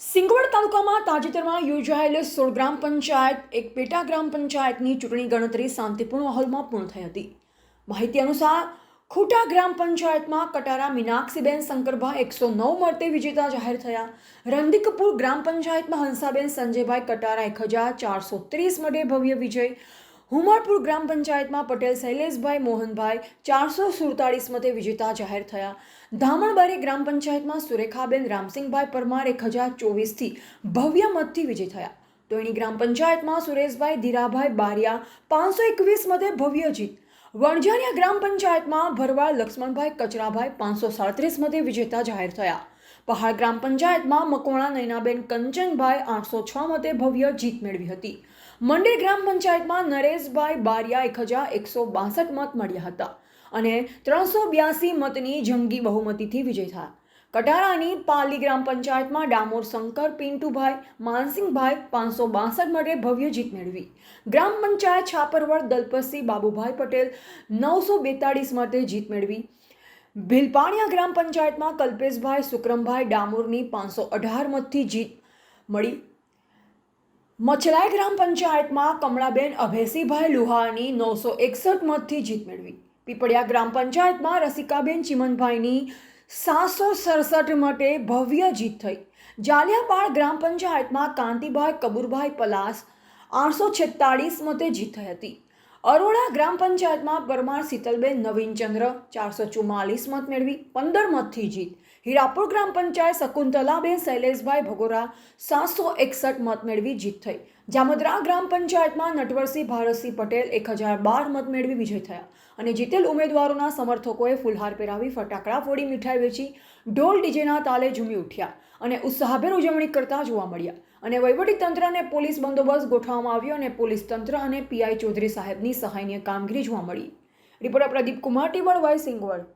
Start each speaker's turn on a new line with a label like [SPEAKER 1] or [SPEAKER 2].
[SPEAKER 1] સિંગવડ તાલુકામાં તાજેતરમાં યોજાયેલ સોળ ગ્રામ પંચાયત, એક પેટા ગ્રામ પંચાયતની ચૂંટણી ગણતરી શાંતિપૂર્ણ માહોલમાં પૂર્ણ થઈ હતી. માહિતી અનુસાર, ખૂટા ગ્રામ પંચાયતમાં કટારા મીનાક્ષીબેન શંકરભાઈ એકસો નવ મતે વિજેતા જાહેર થયા. રંદિકપુર ગ્રામ પંચાયતમાં હંસાબેન સંજયભાઈ કટારા એક હજાર ચારસો ત્રીસ મતે ભવ્ય વિજય હુમરપુર ગ્રામ પંચાયતમાં પટેલ શૈલેષભાઈ મોહનભાઈ ચારસો સુડતાળીસ મતે વિજેતા જાહેર થયા. ધામણબારી ગ્રામ પંચાયતમાં સુરેખાબેન રામસિંહભાઈ પરમાર એક હજાર ચોવીસથી ભવ્ય મતથી વિજય થયા. ટોયણી ગ્રામ પંચાયતમાં સુરેશભાઈ ધીરાભાઈ બારિયા પાંચસો એકવીસ મતે ભવ્ય જીત. વણઝારિયા ગ્રામ પંચાયતમાં ભરવાડ લક્ષ્મણભાઈ કચરાભાઈ પાંચસો સાડત્રીસ મતે વિજેતા જાહેર થયા. પહાડ ગ્રામ પંચાયતમાં મકોણા નૈનાબેન કંચનભાઈ આઠસો છ મતે ભવ્ય જીત મેળવી હતી. મંડેર ગ્રામ પંચાયતમાં નરેશભાઈ બારિયા એક હજાર એકસો બાસઠ મત મળ્યા હતા અને ત્રણસો બ્યાસી મતની જંગી બહુમતીથી વિજય થયા. કટારાની પાલી ગ્રામ પંચાયતમાં ડામોર શંકર, પિન્ટુભાઈ માનસિંહભાઈ પાંચસો બાસઠ માટે ભવ્ય જીત મેળવી. ગ્રામ પંચાયત છાપરવડ દલપતસિંહ બાબુભાઈ પટેલ નવસો બેતાળીસ માટે જીત મેળવી. ભીલપાણિયા ગ્રામ પંચાયતમાં કલ્પેશભાઈ સુક્રમભાઈ ડામોરની પાંચસો અઢાર મતથી જીત મળી. મછલાઈ ગ્રામ પંચાયતમાં કમળાબેન અભેસીભાઈ લુહાની નવસો એકસઠ મતથી જીત મેળવી. પીપળિયા ગ્રામ પંચાયતમાં રસિકાબેન ચિમનભાઈની સાતસો સડસઠ માટે ભવ્ય જીત થઈ. જાલિયાપાળ ગ્રામ પંચાયતમાં કાંતિભાઈ કબૂરભાઈ પલાસ આઠસો છેતાળીસ મતે જીત થઈ હતી. અરોડા ગ્રામ પંચાયતમાં પરમાર શીતલબેન નવીનચંદ્ર ચારસો ચુમ્માલીસ મત મેળવી પંદર મતથી જીત. હીરાપુર ગ્રામ પંચાયત શકુંતલાબેન, શૈલેષભાઈ ભગોરા, સાતસો એકસઠ મત મેળવી જીત થઈ. જામદ્રા ગ્રામ પંચાયતમાં નટવરસિંહ ભારતસિંહ પટેલ એક હજાર બાર મત મેળવી વિજય થયા અને જીતેલ ઉમેદવારોના સમર્થકોએ ફુલહાર પહેરાવી ફટાકડા ફોડી મીઠાઈ વેચી, ઢોલ ડીજેના તાલે ઝૂમી ઉઠ્યા અને ઉત્સાહભેર ઉજવણી કરતા જોવા મળ્યા. અને વહીવટી તંત્ર અને પોલીસ બંદોબસ્ત ગોઠવવામાં આવ્યો અને પોલીસ તંત્ર અને પીઆઈ ચૌધરી સાહેબની સહાયની કામગીરી જોવા મળી. રિપોર્ટર પ્રદીપ કુમાર ટીવડ વાય સિંગવડ.